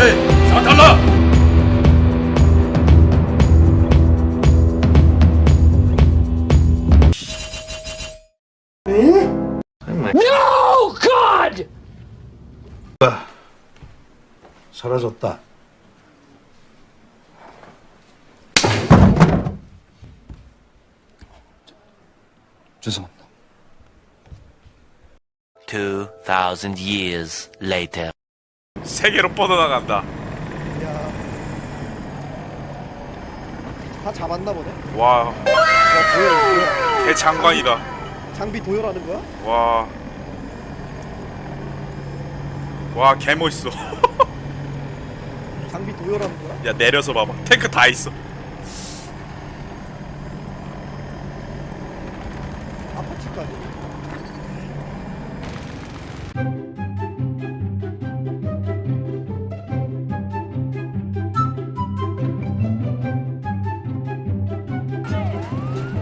네, 오케이 자 달라 사라졌다. 죄송합니다. 2,000 years later. 세계로 뻗어나간다. 야. 다 잡았나 보네. 와, 야. 대장관이다. 장비 도열하는 거야? 와. 와, 개 멋있어. 장비 도열하는 거야? 야, 내려서 봐봐. 탱크 다 있어. 아파트까지.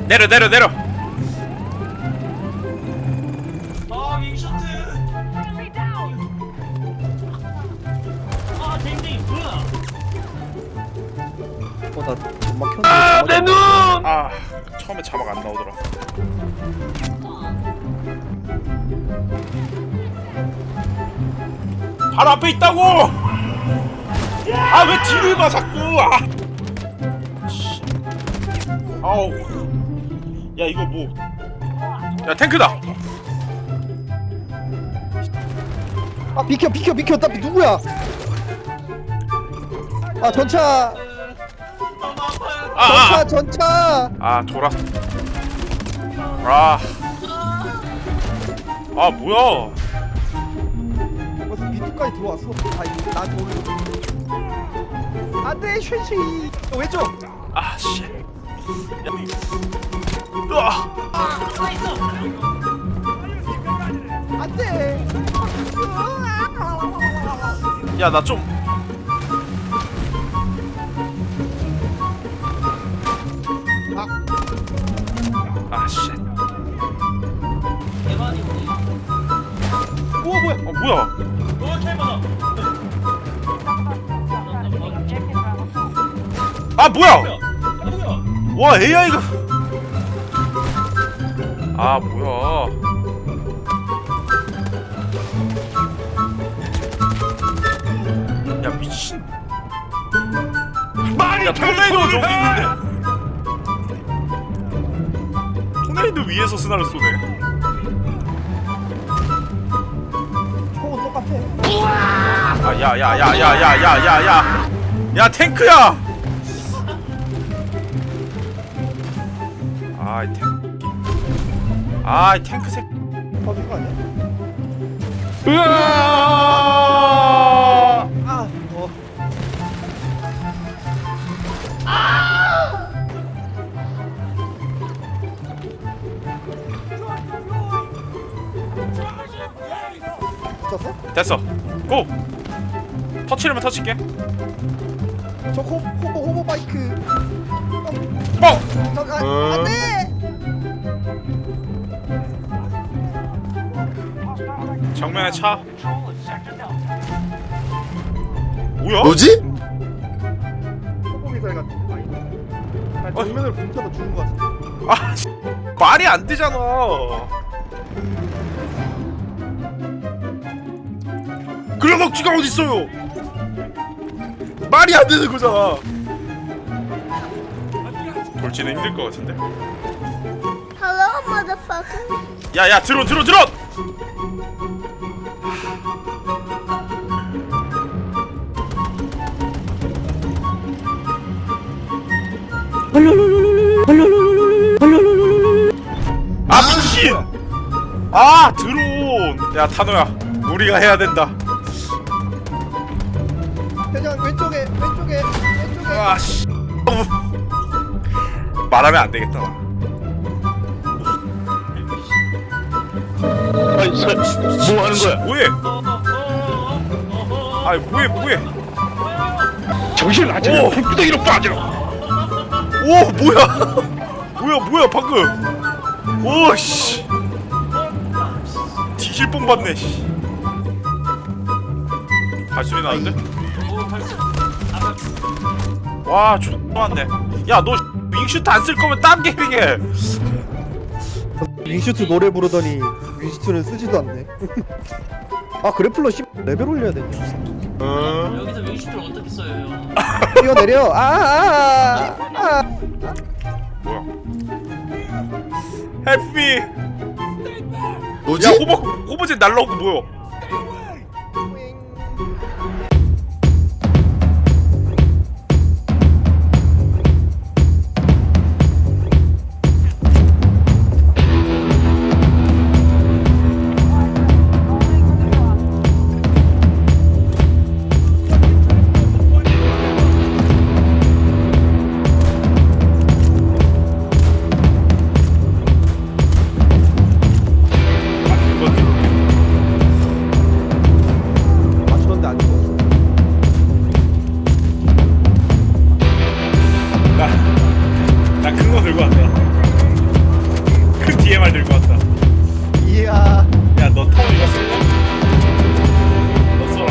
내려, 내려, 내려. 어, 나. 아, 내 눈! 아, 처음에 자막 안 나오더라. 바로 앞에 있다고! 아, 왜 뒤를 봐, 자꾸! 아! 씨. 아우. 야, 이거 뭐. 야, 탱크다! 아, 비켜, 비켜, 비켜. 나 누구야? 아, 전차! 아, 아, 전차, 전차! 아, 돌아. 아. 아, 뭐야. 벌써 B2까지 들어왔어. 아, 이거 나 모르고. 안 돼, 쉐시! 어, 왼쪽! 아, 씨. 야. 으아. 안 돼! 야, 나 좀. 아, 씨. 우와, 뭐야! 어, 뭐야? 아, 뭐야? 와, AI가. 아, 뭐야? 야, 미친. 야, 토네이도 저기 있는데. 토네이도 위에서 스나를 쏘네. 총은 똑같아. 아, 야, 야, 야, 야, 야, 야, 야, 야. 야, 탱크야! 아, 이 탱크. 아, 이 탱크 새. 터진 거 아니야? 으아! 아, 어. 붙었어? 됐어. 고! 터치려면 터치게. 저 호, 호보 호보 바이크. 뻥! 저, 아, 안 돼! 정면에 차. 뭐야? 뭐지? 호보 미사일 같은 거. 나 정면으로 붕쳐서 죽은 거 같아. 아, 씨. 말이 안 되잖아. 그런 억지가 어딨어요? 말이 안 되는 거잖아. 돌지는 힘들 것 같은데. Hello, motherfucker. 야야 드론 드론 드론! 아 드론! 야 타노야 우리가 해야 된다. 대장 왼쪽에 왼쪽에 왼쪽에. 아씨 말하면 안 되겠다. 아니, 저, 뭐 하는 거야? 뭐해? 아이 뭐해 뭐해? 정신을 안 차려. 오! 불구덩이로 빠져. 오 뭐야 뭐야 뭐야 방금 오씨 뒤질 뽕 받네 씨 발소리 나는데 와 좋았네 야너 윙슈트 안 쓸 거면 딴 게임해 윙슈트 노래 부르더니 윙슈트는 쓰지도 않네. 아 그래플러 10 레벨 올려야 되냐? 여기서 윙시트를 어떻게 써요? 뛰어내려 아아아 아, 아. 뭐야? 헬피. 뭐지? 야 호버 호버진 날라오고 뭐야? 큰 DMR 들고 왔다. 이야 야 너 타워 이거 쓸래? 너 써라.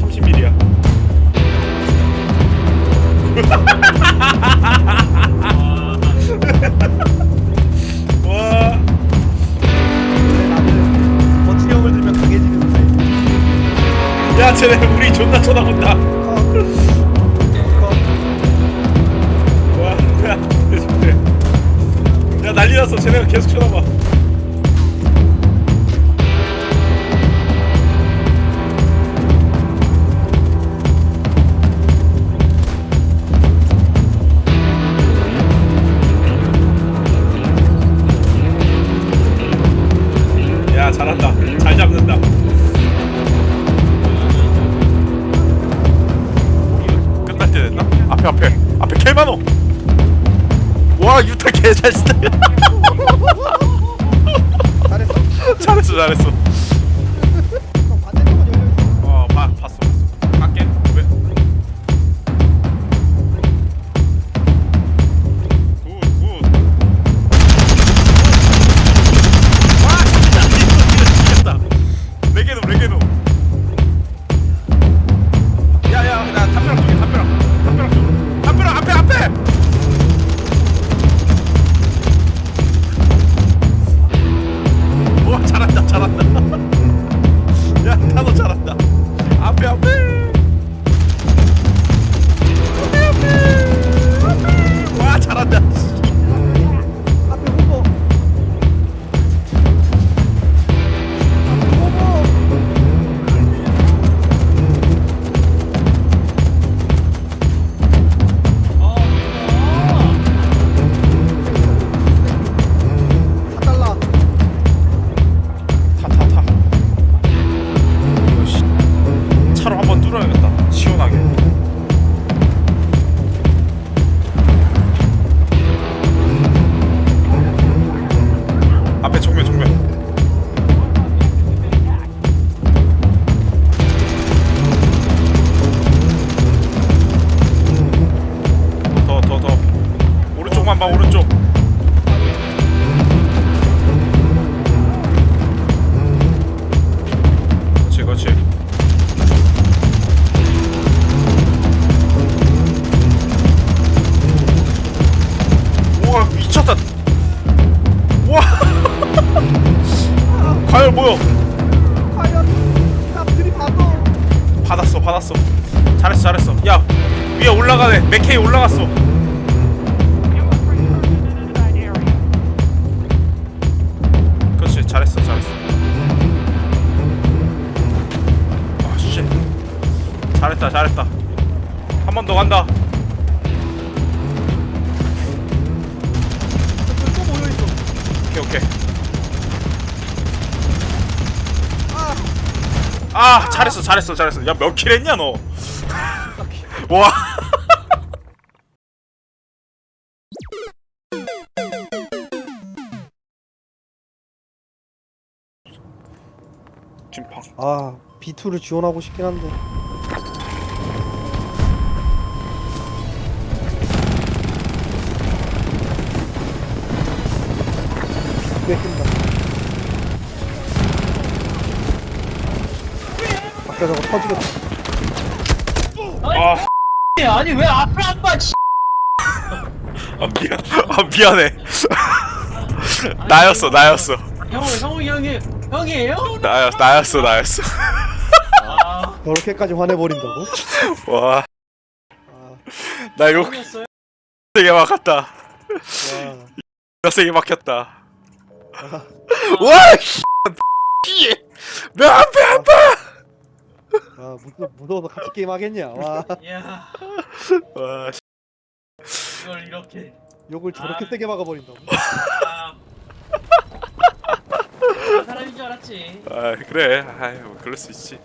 30mm야. 와. 원래 나는 버치형을 들면 강해지는 스타일 야 쟤네 우리 존나 쳐다본다. 컷 야 난리 났어. 쟤네가 계속 쳐다봐. 야 잘한다. 잘 잡는다. 끝날 때 됐나? 앞에 앞에 앞에 개만호. 와 유타 개잘 쓰다. 잘했 받았어 받았어. 잘했어 잘했어. 야 위에 올라가네. 맥케이 올라갔어. 그렇지 잘했어 잘했어. 아씨 잘했다 잘했다. 한 번 더 간다. 오케이 오케이 아아 잘했어 잘했어 잘했어 야 몇 킬 했냐 너 와. 찜팡 아, B2를 지원하고 싶긴 한데. 터지겠다. 아, 아니 왜 앞을 안 봐? 씨. 아 미안 아 미안해 나였어 나였어 형, 형이 형이 형이에요? 나였 나였어 나였어 아 저렇게까지 화내버린다고? 와 아, 나 이거 형이었어요? 세게 막았다 와. 나 세게 막혔다 와 씨. 내 앞에 아파 아, 무서, 무서워서 같이 게임 하겠냐? 와, 이야 와 씨. 이걸 이렇게 욕을 저렇게 아. 세게 막아버린다고? 아 그런 사람인 줄 알았지 아 그래 아유 뭐 그럴 수 있지